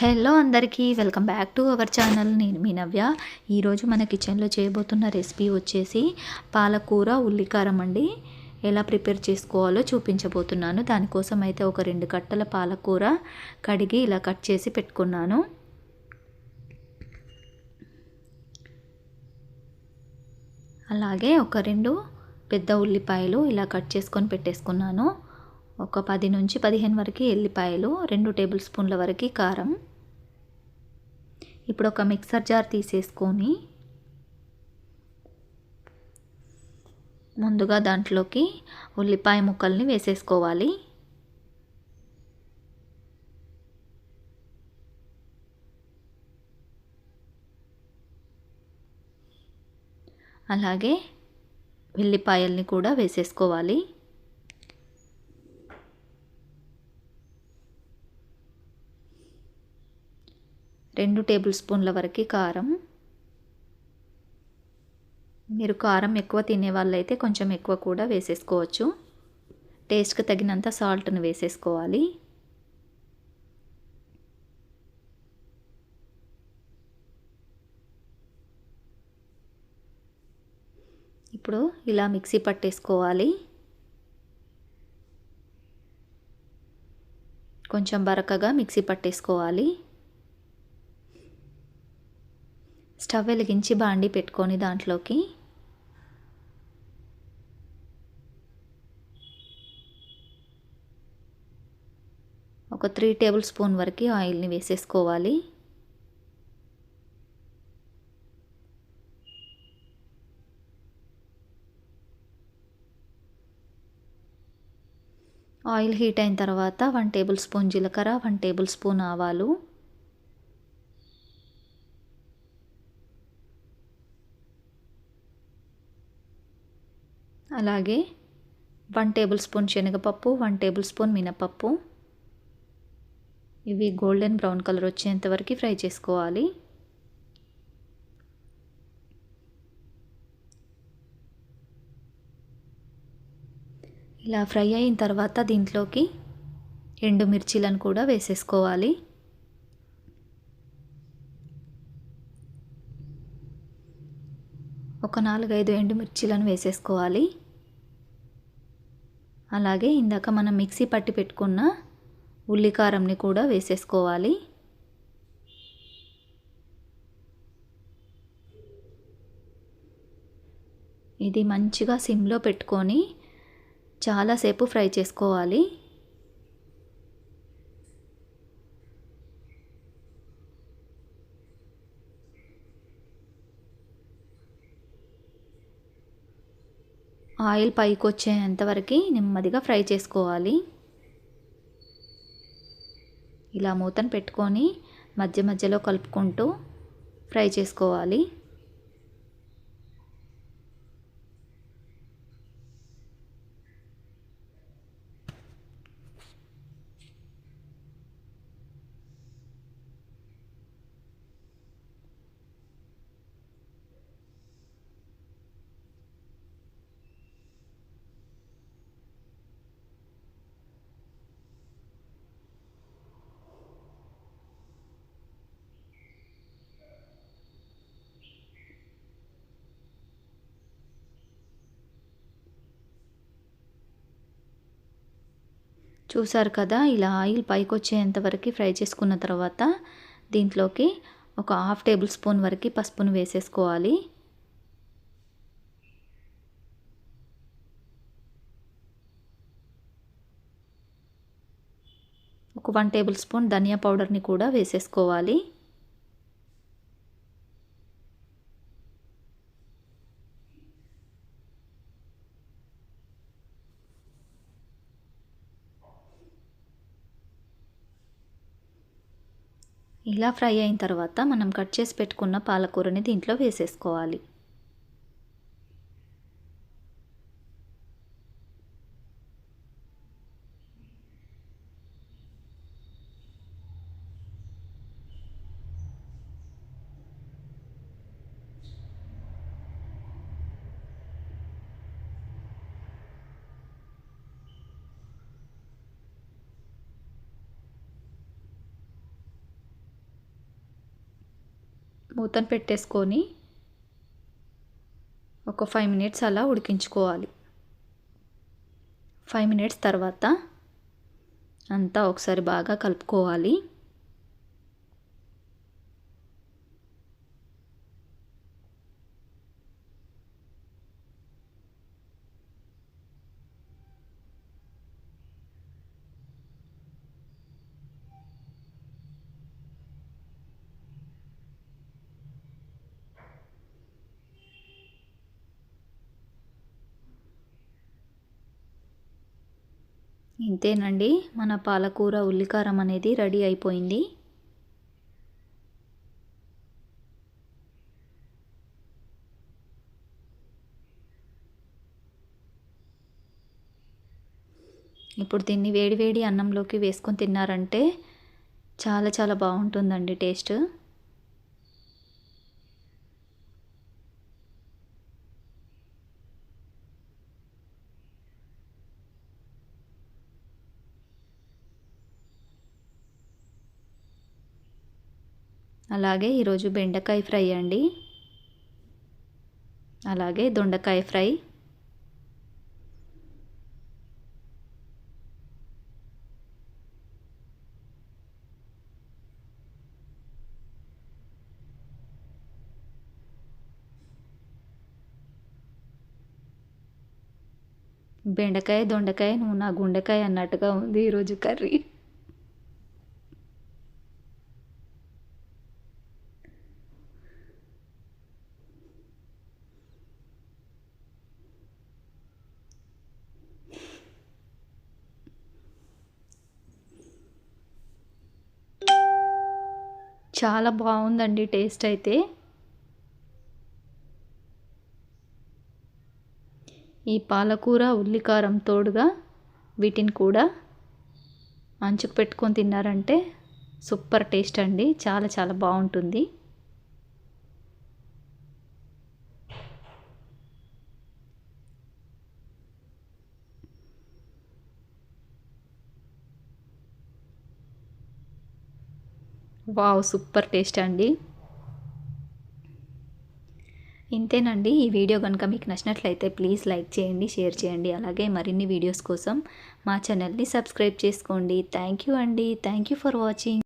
Hello అందరికీ welcome back to our channel. నేను మీ నవ్య. ఈరోజు మన కిచెన్లో చేయబోతున్న రెసిపీ వచ్చేసి పాలకూర ఉల్లికారం అండి. ఎలా ప్రిపేర్ చేసుకోవాలో చూపించబోతున్నాను. దానికోసం అయితే ఒక రెండు కట్టల పాలకూర కడిగి ఇలా కట్ చేసి పెట్టుకున్నాను. అలాగే ఒక రెండు పెద్ద ఉల్లిపాయలు ఇలా కట్ చేసుకొని పెట్టేసుకున్నాను. ఒక పది నుంచి పదిహేను వరకు ఎల్లిపాయలు రెండు టేబుల్ స్పూన్ల వరకు కారం. ఇప్పుడు ఒక మిక్సర్ జార్ తీసేసుకొని ముందుగా దాంట్లోకి ఉల్లిపాయ ముక్కల్ని వేసేసుకోవాలి. అలాగే వెల్లిపాయల్ని కూడా వేసేసుకోవాలి. రెండు టేబుల్ స్పూన్ల వరకు కారం. మీరు కారం ఎక్కువ తినే వాళ్ళైతే కొంచెం ఎక్కువ కూడా వేసేసుకోవచ్చు. టేస్ట్కి తగినంత సాల్ట్ని వేసేసుకోవాలి. ఇప్పుడు ఇలా మిక్సీ పట్టేసుకోవాలి. కొంచెం బరకగా మిక్సీ పట్టేసుకోవాలి. స్టవ్ వెలిగించి బాండి పెట్టుకొని దాంట్లోకి ఒక త్రీ టేబుల్ స్పూన్ వరకు ఆయిల్ని వేసేసుకోవాలి. ఆయిల్ హీట్ అయిన తర్వాత వన్ టేబుల్ స్పూన్ జీలకర్ర వన్ టేబుల్ స్పూన్ ఆవాలు. అలాగే వన్ టేబుల్ స్పూన్ శనగపప్పు వన్ టేబుల్ స్పూన్ మినపప్పు. ఇవి గోల్డెన్ బ్రౌన్ కలర్ వచ్చేంతవరకు ఫ్రై చేసుకోవాలి. ఇలా ఫ్రై అయిన తర్వాత దీంట్లోకి ఎండు మిర్చిలను కూడా వేసేసుకోవాలి. ఒక నాలుగైదు ఎండు మిర్చిలను వేసేసుకోవాలి. అలాగే ఇందాక మనం మిక్సీ పట్టి పెట్టుకున్న ఉల్లికారంని కూడా వేసేసుకోవాలి. ఇది మంచిగా సిమ్లో పెట్టుకొని చాలాసేపు ఫ్రై చేసుకోవాలి. ఆయిల్ పైకి వచ్చేంతవరకు నెమ్మదిగా ఫ్రై చేసుకోవాలి. ఇలా మూతను పెట్టుకొని మధ్య మధ్యలో కలుపుకుంటూ ఫ్రై చేసుకోవాలి. చూసారు కదా ఇలా ఆయిల్ పైకి వచ్చేంత వరకు ఫ్రై చేసుకున్న తర్వాత దీంట్లోకి ఒక హాఫ్ టేబుల్ స్పూన్ వరకు పసుపును వేసేసుకోవాలి. ఒక వన్ టేబుల్ స్పూన్ ధనియా పౌడర్ని కూడా వేసేసుకోవాలి. ఇలా ఫ్రై అయిన తర్వాత మనం కట్ చేసి పెట్టుకున్న పాలకూరని దీంట్లో వేసేసుకోవాలి. మూతను పెట్టేసుకొని ఒక ఫైవ్ మినిట్స్ అలా ఉడికించుకోవాలి. ఫైవ్ మినిట్స్ తర్వాత అంతా ఒకసారి బాగా కలుపుకోవాలి. ఇంతేనండి. మన పాలకూర ఉల్లికారం అనేది రెడీ అయిపోయింది. ఇప్పుడు దీన్ని వేడి వేడి అన్నంలోకి వేసుకొని తిన్నారంటే చాలా చాలా బాగుంటుందండి టేస్ట్. అలాగే ఈరోజు బెండకాయ ఫ్రై అండి. అలాగే దొండకాయ ఫ్రై. బెండకాయ దొండకాయ నువ్వు నా గుండెకాయ అన్నట్టుగా ఉంది ఈరోజు కర్రీ. చాలా బాగుందండి టేస్ట్ అయితే. ఈ పాలకూర ఉల్లికారం తోడుగా వీటిని కూడా అంచుకు పెట్టుకొని తిన్నారంటే సూపర్ టేస్ట్ అండి. చాలా చాలా బాగుంటుంది. వావ్ సూపర్ టేస్ట్ అండి. ఇంతేనండి ఈ వీడియో కనుక మీకు నచ్చినట్లయితే ప్లీజ్ లైక్ చేయండి షేర్ చేయండి అలాగే మరిన్ని వీడియోస్ కోసం మా ఛానల్ని సబ్స్క్రైబ్ చేసుకోండి. థ్యాంక్ యూ అండి. Thank you for watching.